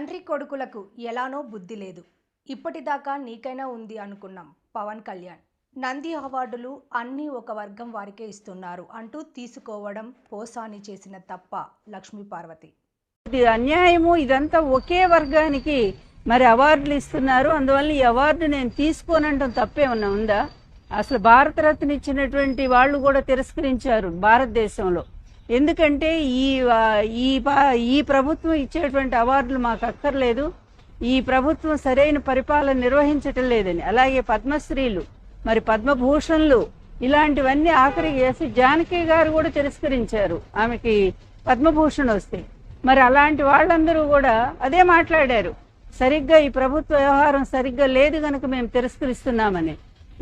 తండ్రి కొడుకులకు ఎలానో బుద్ధి లేదు. ఇప్పటిదాకా నీకైనా ఉంది అనుకున్నాం పవన్ కళ్యాణ్. నంది అవార్డులు అన్నీ ఒక వర్గం వారికే ఇస్తున్నారు అంటూ తీసుకోవడం పోసాని చేసిన తప్ప లక్ష్మీ పార్వతి ఇది అన్యాయము ఇదంతా ఒకే వర్గానికి మరి అవార్డులు ఇస్తున్నారు. అందువల్ల ఈ అవార్డు నేను తీసుకోనంటాం తప్పేమన్నా ఉందా? అసలు భారతరత్న ఇచ్చినటువంటి వాళ్ళు కూడా తిరస్కరించారు భారతదేశంలో. ఎందుకంటే ఈ ఈ ఈ ప్రభుత్వం ఇచ్చేటువంటి అవార్డులు మాకు అక్కర్లేదు. ఈ ప్రభుత్వం సరైన పరిపాలన నిర్వహించటం లేదని. అలాగే పద్మశ్రీలు మరి పద్మభూషణ్లు ఇలాంటివన్నీ ఆఖరికి వేసి జానకి గారు కూడా తిరస్కరించారు. ఆమెకి పద్మభూషణ్ వస్తే. మరి అలాంటి వాళ్ళందరూ కూడా అదే మాట్లాడారు. సరిగ్గా ఈ ప్రభుత్వ వ్యవహారం సరిగ్గా లేదు గనక మేము తిరస్కరిస్తున్నామని.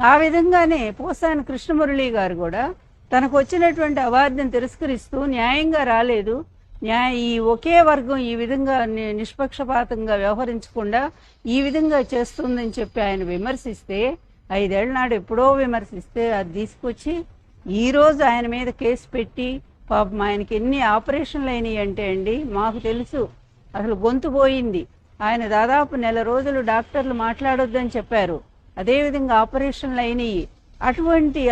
ఆ విధంగానే పోసాని కృష్ణమురళి గారు కూడా తనకు వచ్చినటువంటి అవార్డుని తిరస్కరిస్తూ న్యాయంగా రాలేదు. న్యాయ ఈ ఒకే వర్గం ఈ విధంగా నిష్పక్షపాతంగా వ్యవహరించకుండా ఈ విధంగా చేస్తుందని చెప్పి ఆయన విమర్శిస్తే ఐదేళ్ళ నాడు ఎప్పుడో విమర్శిస్తే అది తీసుకొచ్చి ఈ రోజు ఆయన మీద కేసు పెట్టి పాపం ఆయనకి ఎన్ని ఆపరేషన్లు అయినాయి అంటే అండి మాకు తెలుసు. అసలు గొంతు పోయింది. ఆయన దాదాపు నెల రోజులు డాక్టర్లు మాట్లాడొద్దని చెప్పారు. అదేవిధంగా ఆపరేషన్లు అయినాయి. అటువంటి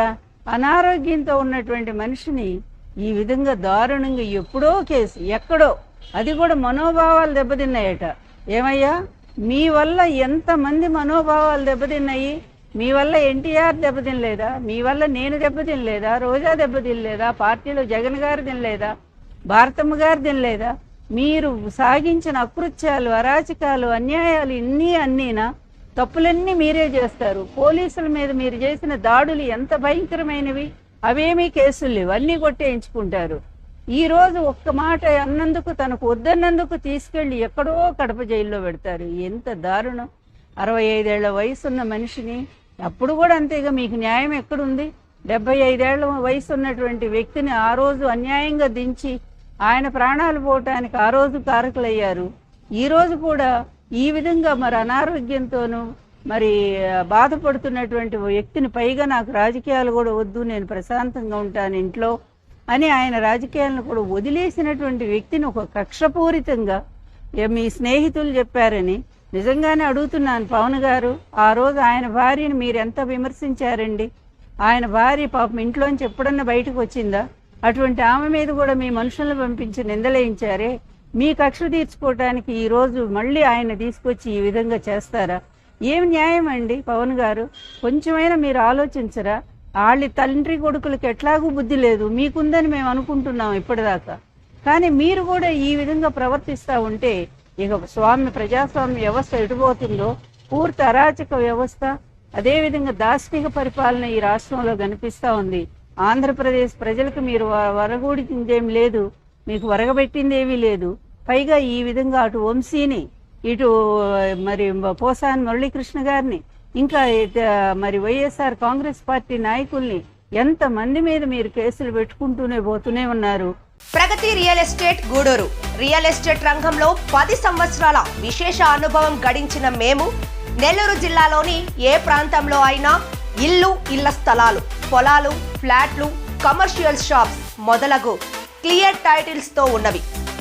అనారోగ్యంతో ఉన్నటువంటి మనిషిని ఈ విధంగా దారుణంగా ఎప్పుడో కేసు ఎక్కడో. అది కూడా మనోభావాలు దెబ్బతిన్నాయట. ఏమయ్యా? మీ వల్ల ఎంతమంది మనోభావాలు దెబ్బతిన్నాయి? మీ వల్ల ఎన్టీఆర్ దెబ్బతినలేదా? మీ వల్ల నేను దెబ్బతినలేదా? రోజా దెబ్బతినలేదా? పార్టీలో జగన్ గారు తినలేదా? భారతమ్మ గారు తినలేదా? మీరు సాగించిన అకృత్యాలు అరాచకాలు అన్యాయాలు ఇన్ని అన్నీనా తప్పులన్నీ మీరే చేస్తారు. పోలీసుల మీద మీరు చేసిన దాడులు ఎంత భయంకరమైనవి? అవేమీ కేసులు లేవు. అన్నీ కొట్టేయించుకుంటారు. ఈ రోజు ఒక్క మాట అన్నందుకు తనకు వద్దన్నందుకు తీసుకెళ్ళి ఎక్కడో కడప జైల్లో పెడతారు. ఎంత దారుణం. అరవై ఐదేళ్ళ వయసున్న మనిషిని అప్పుడు కూడా అంతేగా మీకు న్యాయం ఎక్కడుంది? డెబ్బై ఐదేళ్ళ వయసు ఉన్నటువంటి వ్యక్తిని ఆ రోజు అన్యాయంగా దించి ఆయన ప్రాణాలు పోవటానికి ఆ రోజు కారకులయ్యారు. ఈ రోజు కూడా ఈ విధంగా మరి అనారోగ్యంతోనూ మరి బాధపడుతున్నటువంటి వ్యక్తిని పైగా నాకు రాజకీయాలు కూడా వద్దు నేను ప్రశాంతంగా ఉంటాను ఇంట్లో అని ఆయన రాజకీయాలను కూడా వదిలేసినటువంటి వ్యక్తిని ఒక కక్షపూరితంగా మీ స్నేహితులు చెప్పారని నిజంగానే అడుగుతున్నాను పవన్ గారు ఆ రోజు ఆయన భార్యని మీరు ఎంత విమర్శించారండి? ఆయన భార్య పాపం ఇంట్లోంచి ఎప్పుడన్నా బయటకు వచ్చిందా? అటువంటి ఆమె మీద కూడా మీ మనుషులను పంపించి నిందలేయించారే? మీ కక్ష తీర్చుకోవటానికి ఈరోజు మళ్ళీ ఆయన తీసుకొచ్చి ఈ విధంగా చేస్తారా? ఏం న్యాయం అండి పవన్ గారు? కొంచెమైనా మీరు ఆలోచించరా? వాళ్ళ తండ్రి కొడుకులకు ఎట్లాగూ బుద్ధి లేదు. మీకుందని మేము అనుకుంటున్నాం ఇప్పటిదాకా. కానీ మీరు కూడా ఈ విధంగా ప్రవర్తిస్తూ ఉంటే ఇక స్వామి ప్రజాస్వామ్య వ్యవస్థ ఎటుపోతుందో పూర్తి అరాచక వ్యవస్థ అదేవిధంగా దార్శనిక పరిపాలన ఈ రాష్ట్రంలో కనిపిస్తా ఉంది. ఆంధ్రప్రదేశ్ ప్రజలకు మీరు వ- లేదు. మీకు వరగబెట్టింది ఏమీ లేదు. పైగా ఈ విధంగా అటు వంశీని ఇటు మరి పోసాని మురళీకృష్ణ గారిని ఇంకా మరి వైఎస్ఆర్ కాంగ్రెస్ పార్టీ నాయకుల్ని ఎంత మంది మీద మీరు కేసులు పెట్టుకుంటూనే పోతూనే ఉన్నారు? Pragathi real estate Gudur. Real estate రంగంలో పది సంవత్సరాల విశేష అనుభవం గడించిన మేము నెల్లూరు జిల్లాలోని ఏ ప్రాంతంలో అయినా ఇల్లు ఇళ్ళ స్థలాలు పొలాలు ఫ్లాట్లు కమర్షియల్ షాప్స్ మొదలగు క్లియర్ టైటిల్స్తో ఉన్నవి.